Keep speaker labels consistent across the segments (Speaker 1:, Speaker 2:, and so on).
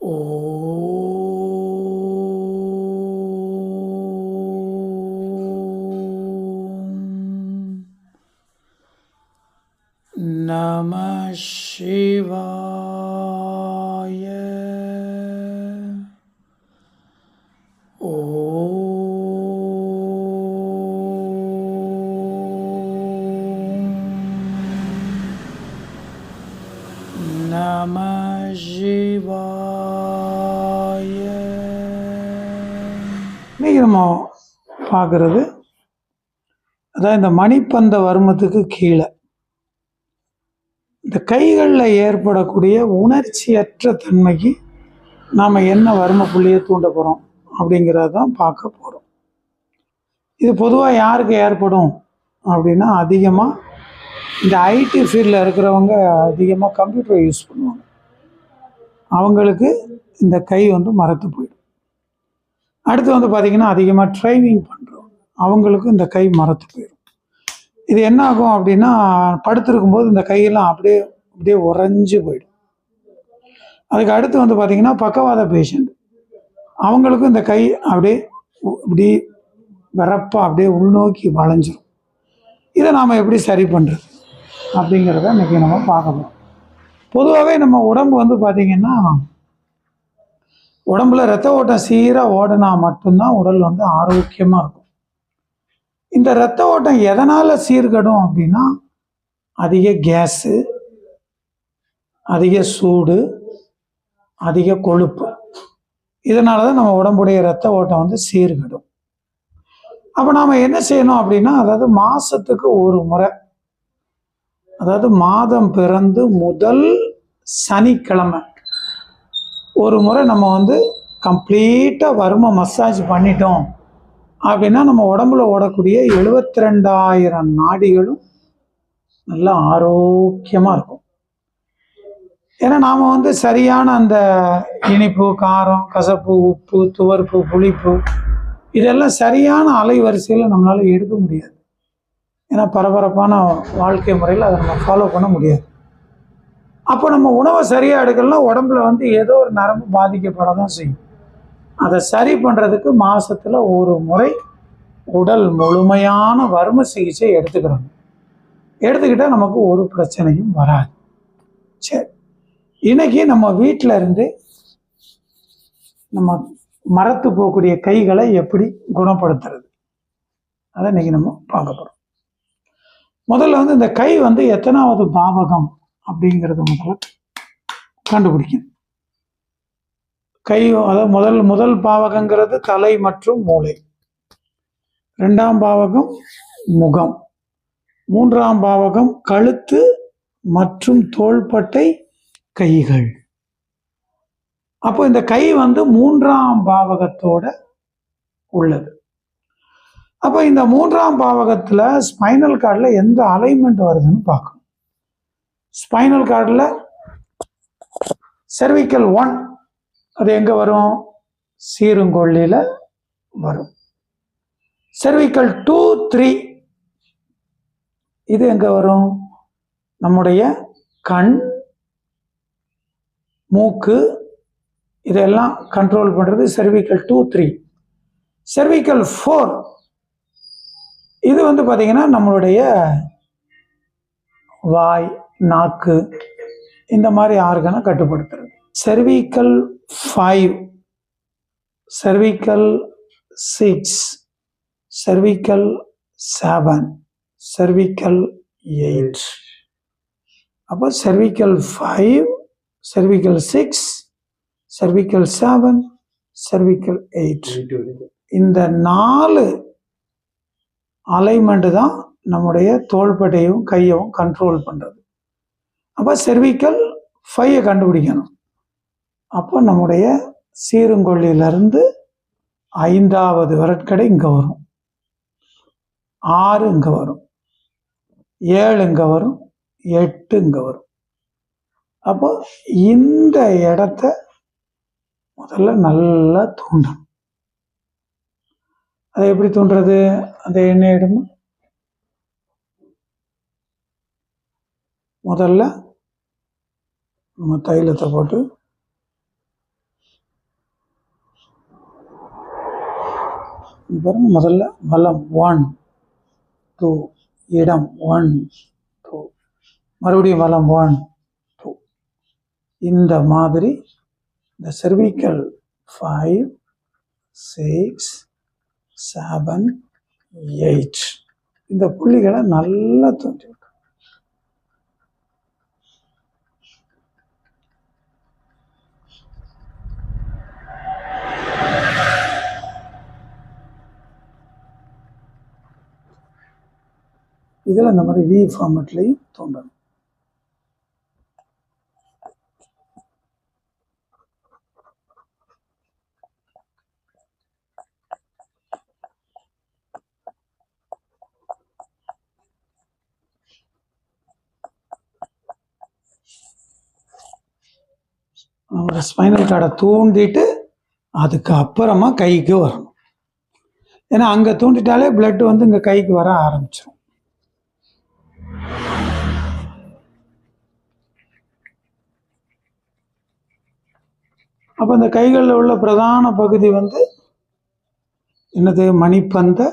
Speaker 1: Om Namah Shivaya. பார்க்குறது அதான் இந்த மணிப்பந்த வருமத்துக்கு கீழே. இந்த கைகளில் ஏற்படக்கூடிய உணர்ச்சியற்ற தன்மைக்கு நாம் என்ன வர்ம புள்ளியை தூண்ட போகிறோம் அப்படிங்கிறத தான் பார்க்க போகிறோம் இது பொதுவாக யாருக்கு ஏற்படும் அப்படின்னா அதிகமாக இந்த ஐடி ஃபீல்டில் இருக்கிறவங்க அதிகமாக கம்ப்யூட்டரை யூஸ் பண்ணுவாங்க. அவங்களுக்கு இந்த கை வந்து மறத்து போயிடும். அடுத்து வந்து பார்த்திங்கன்னா அதிகமாக ட்ரைவிங் பண்ணுவாங்க அவங்களுக்கும் இந்த கை மரத்து போயிடும் இது என்ன ஆகும் அப்படின்னா படுத்திருக்கும்போது இந்த கையெல்லாம் அப்படியே அப்படியே உறைஞ்சு போயிடும். அதுக்கு அடுத்து வந்து பார்த்திங்கன்னா பக்கவாத பேஷண்ட் அவங்களுக்கும் இந்த கை அப்படியே இப்படி வரப்பாக அப்படியே உள்நோக்கி வளைஞ்சிரும். இதை நாம் எப்படி சரி பண்ணுறது அப்படிங்கிறத இன்றைக்கி நம்ம பார்க்கணும் பொதுவாகவே நம்ம உடம்பு வந்து பார்த்திங்கன்னா உடம்புல ரத்த ஓட்டம் சீராக ஓடினா மட்டும்தான் உடல் வந்து ஆரோக்கியமாக இருக்கும். இந்த ரத்த ஓட்டம் எதனால் சீர்கடும் அப்படின்னா அதிக கேஸு அதிக சூடு அதிக கொழுப்பு. இதனால தான் நம்ம உடம்புடைய ரத்த ஓட்டம் வந்து சீர்கடும். அப்போ நாம் என்ன செய்யணும் அப்படின்னா அதாவது மாதத்துக்கு ஒரு முறை அதாவது மாதம் பிறந்து முதல் சனிக்கிழமை ஒரு முறை நம்ம வந்து கம்ப்ளீட்டாக வரும மசாஜ் பண்ணிட்டோம். அப்படின்னா நம்ம உடம்புல ஓடக்கூடிய எழுபத்தி ரெண்டாயிரம் நாடிகளும் நல்லா ஆரோக்கியமாக இருக்கும். ஏன்னா நாம் வந்து சரியான அந்த இனிப்பு காரம் கசப்பு உப்பு துவர்ப்பு புளிப்பு இதெல்லாம் சரியான அலைவரிசையில் நம்மளால் எடுக்க முடியாது. ஏன்னா பரபரப்பான வாழ்க்கை முறையில் அதை நம்ம ஃபாலோ பண்ண முடியாது. அப்போ நம்ம உணவை சரியாக எடுக்கலாம் உடம்புல வந்து ஏதோ ஒரு நரம்பு பாதிக்கப்பட தான் செய்யும். அதை சரி பண்ணுறதுக்கு மாதத்தில் ஒரு முறை உடல் முழுமையான வர்ம சிகிச்சை எடுத்துக்கிறோம் எடுத்துக்கிட்டால் நமக்கு ஒரு பிரச்சனையும் வராது. சரி. இன்னைக்கு நம்ம வீட்டில் இருந்து நம்ம மரத்து போகக்கூடிய கைகளை எப்படி குணப்படுத்துறது? அதை இன்னைக்கு நம்ம பார்க்க போகிறோம் முதல்ல வந்து இந்த கை வந்து எத்தனாவது பாவகம் அப்படிங்கிறது முதல்ல கண்டுபிடிக்கணும். கை அதாவது முதல் முதல் பாவகங்கிறது தலை மற்றும் மூளை. ரெண்டாம் பாவகம் முகம். மூன்றாம் பாவகம் கழுத்து மற்றும் தோள்பட்டை கைகள். அப்போ இந்த கை வந்து மூன்றாம் பாவகத்தோட உள்ளது. அப்போ இந்த மூன்றாம் பாவகத்தில் ஸ்பைனல் கார்டில் எந்த அலைன்மெண்ட் வருதுன்னு பார்க்கணும். ஸ்பைனல் கார்டில் செர்விக்கல் ஒன் அது எங்கே வரும்? சீருங்கொல்லியில் வரும். செர்விக்கல் டூ த்ரீ இது எங்கே வரும்? நம்முடைய கண் மூக்கு இதெல்லாம் கண்ட்ரோல் பண்ணுறது cervical two three cervical four இது வந்து பார்த்திங்கன்னா நம்மளுடைய வாய் நாக்கு இந்த மாதிரி ஆர்கனை கட்டுப்படுத்துறது. Cervical five cervical six cervical seven cervical eight அப்போ cervical five cervical six cervical seven cervical eight இந்த நாலு அலைமெண்ட்டு தான் நம்முடைய தோள்பட்டையும் கையவும் கண்ட்ரோல் பண்ணுறது அப்போ செர்விக்கல் ஃபைவை கண்டுபிடிக்கணும். அப்போ நம்முடைய சீருங்கொல்லியிலிருந்து ஐந்தாவது வரட்கடை இங்கே வரும். ஆறு இங்கே வரும். ஏழு இங்கே வரும். எட்டு இங்கே வரும். அப்போ இந்த இடத்த முதல்ல நல்லா தூண்டணும். அதை எப்படி தூண்டுறது? அந்த எண்ணெய் இடமா முதல்ல நம்ம தைலத்தை போட்டு பாருங்கள் முதல்ல வலம் ஒன் டூ இடம் ஒன் டூ மறுபடியும் வலம் ஒன் டூ இந்த மாதிரி இந்த cervical five six seven eight இந்த புள்ளிகளை நல்லா தோன்றி இதில் இந்த மாதிரி வி ஃபார்மெட்லையும் தோண்டணும் நம்மளோட ஸ்பைனல் கார்டை தூண்டிட்டு அதுக்கு அப்புறமா கைக்கு வரணும். ஏன்னா அங்கே தூண்டிட்டாலே பிளட் வந்து இங்கே கைக்கு வர ஆரம்பிச்சிடும் அப்போ இந்த கைகளில் உள்ள பிரதான பகுதி வந்து என்னது? மணிப்பந்த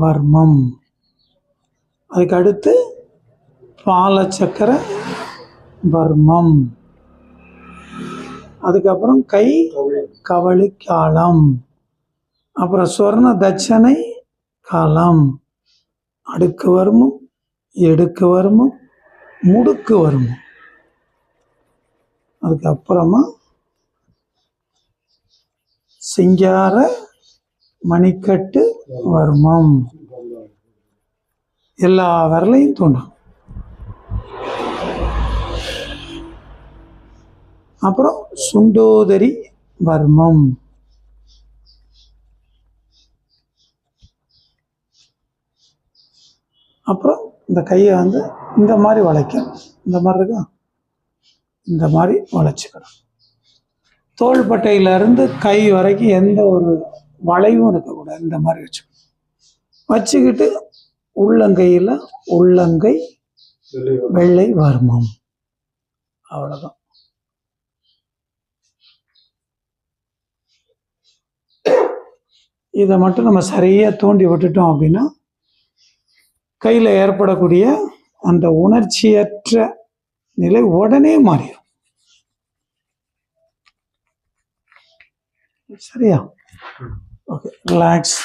Speaker 1: வர்மம். அதுக்கு அடுத்து பாலச்சக்கர வர்மம். அதுக்கப்புறம் கை கவளி காலம் அப்புறம் சொர்ண தட்சணை காலம். அடுக்கு வர்மம் எடுக்கு வருமோ முடுக்கு வருமோ? அதுக்கப்புறமா சிங்கார மணிக்கட்டு வர்மம். எல்லா விரலையும் தூண்டும். அப்புறம் சுண்டோதரி வர்மம். அப்புறம் இந்த கையை வந்து இந்த மாதிரி வளைக்கணும் இந்த மாதிரி இருக்கா? இந்த மாதிரி வளைச்சிக்கணும். தோள்பட்டையிலேருந்து கை வரைக்கும் எந்த ஒரு வளைவும் இருக்கக்கூடாது. இந்த மாதிரி வச்சுக்கணும். வச்சுக்கிட்டு உள்ளங்கையில் உள்ளங்கை வெள்ளை வர்மம். அவ்வளோதான் இதை மட்டும் நம்ம சரியாக தூண்டி விட்டுட்டோம் அப்படின்னா கையில் ஏற்படக்கூடிய அந்த உணர்ச்சியற்ற நிலை உடனே மாறிடும். சரியா? ஓகே ரிலாக்ஸ்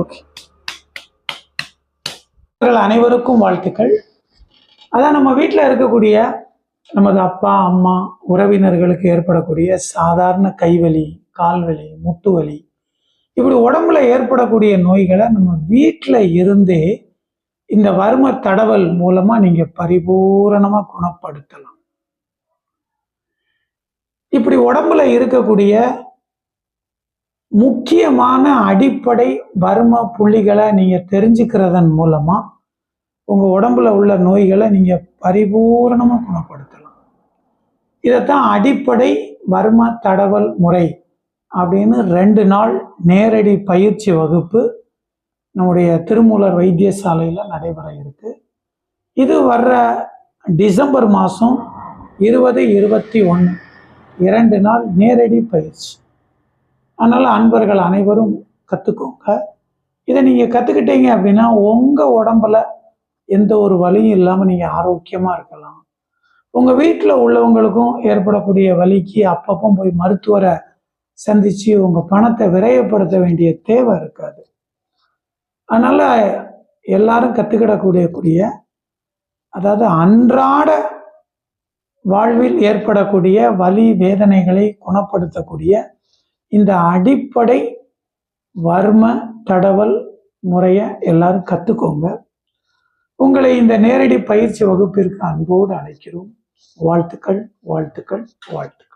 Speaker 1: ஓகே அனைவருக்கும் வாழ்த்துக்கள். அதான் நம்ம வீட்டில் இருக்கக்கூடிய நமது அப்பா அம்மா உறவினர்களுக்கு ஏற்படக்கூடிய சாதாரண கைவலி கால்வலி முட்டு வலி இப்படி உடம்புல ஏற்படக்கூடிய நோய்களை நம்ம வீட்டில் இருந்தே இந்த வர்ம தடவல் மூலமா நீங்க பரிபூரணமா குணப்படுத்தலாம். இப்படி உடம்புல இருக்கக்கூடிய முக்கியமான அடிப்படை வர்ம புள்ளிகளை நீங்க தெரிஞ்சுக்கிறதன் மூலமா உங்க உடம்புல உள்ள நோய்களை நீங்க பரிபூரணமா குணப்படுத்தலாம். இதைத்தான் அடிப்படை வர்ம தடவல் முறை அப்படின்னு ரெண்டு நாள் நேரடி பயிற்சி வகுப்பு நம்முடைய திருமூலர் வைத்தியசாலையில் நடைபெற இருக்கு. இது வர்ற டிசம்பர் மாதம் இருபது இருபத்தி ஒன்று இரண்டு நாள் நேரடி பயிற்சி. அதனால் அன்பர்கள் அனைவரும் கற்றுக்கோங்க இதை நீங்கள் கற்றுக்கிட்டீங்க அப்படின்னா உங்கள் உடம்புல எந்த ஒரு வலியும் இல்லாமல் நீங்கள் ஆரோக்கியமாக இருக்கலாம். உங்கள் வீட்டில் உள்ளவங்களுக்கும் ஏற்படக்கூடிய வலிக்கு அப்பப்போ போய் மருத்துவரை சந்தித்து உங்கள் பணத்தை விரயப்படுத்த வேண்டிய தேவை இருக்காது. அதனால் எல்லாரும் கற்றுக்கிடக்கூடிய கூடிய அதாவது அன்றாட வாழ்வில் ஏற்படக்கூடிய வலி வேதனைகளை குணப்படுத்தக்கூடிய இந்த அடிப்படை வர்ம தடவல் முறையை எல்லாரும் கற்றுக்கோங்க உங்களை இந்த நேரடி பயிற்சி வகுப்பிற்கு அன்போடு அழைக்கிறோம். வாழ்த்துக்கள் வாழ்த்துக்கள் வாழ்த்துக்கள்.